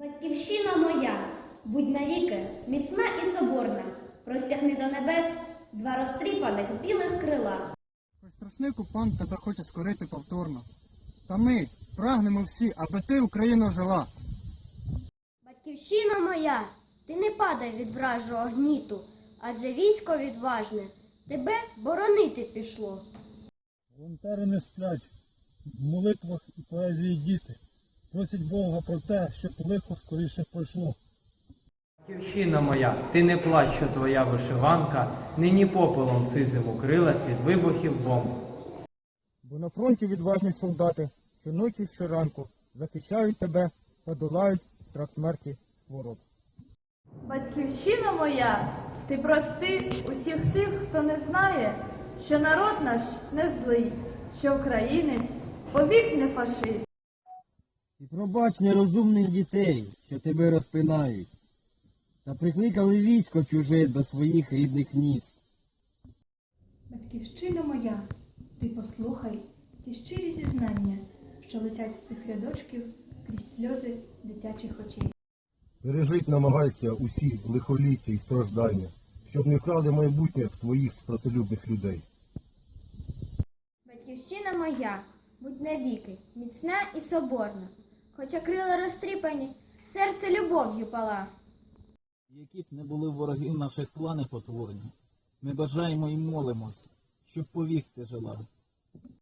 Батьківщина моя, будь навіки, міцна і соборна, простягни до небес два розтріпаних білих крила. Хоч страшний окупант тебе хоче скорити повторно. Та ми прагнемо всі, аби ти, Україна, жила. Батьківщина моя, ти не падай від вражого гніту, адже військо відважне тебе боронити пішло. Волонтери не сплять. В молитвах і поезії діти. Просять Бога про те, щоб лихо скоріше пройшло. Батьківщина моя, ти не плач, що твоя вишиванка нині попелом сизим укрилась від вибухів бомб. Бо на фронті відважні солдати щоночі щоранку захищають тебе та долають страх смерті ворог. Батьківщина моя, ти прости усіх тих, хто не знає, що народ наш не злий, що українець повік не фашист. І пробач нерозумних дітей, що тебе розпинають, та прикликали військо чуже до своїх рідних міст. Батьківщина моя, ти послухай ті щирі зізнання, що летять з цих рядочків крізь сльози дитячих очей. Пережить намагайся усі лихоліття і страждання, щоб не вкрали майбутнє в твоїх працелюбних людей. Батьківщина моя, будь навіки, міцна і соборна, хоча крила розтріпані, серце любов'ю пала. Які б не були вороги наших плани потворні, ми бажаємо і молимось, щоб повік ти жила.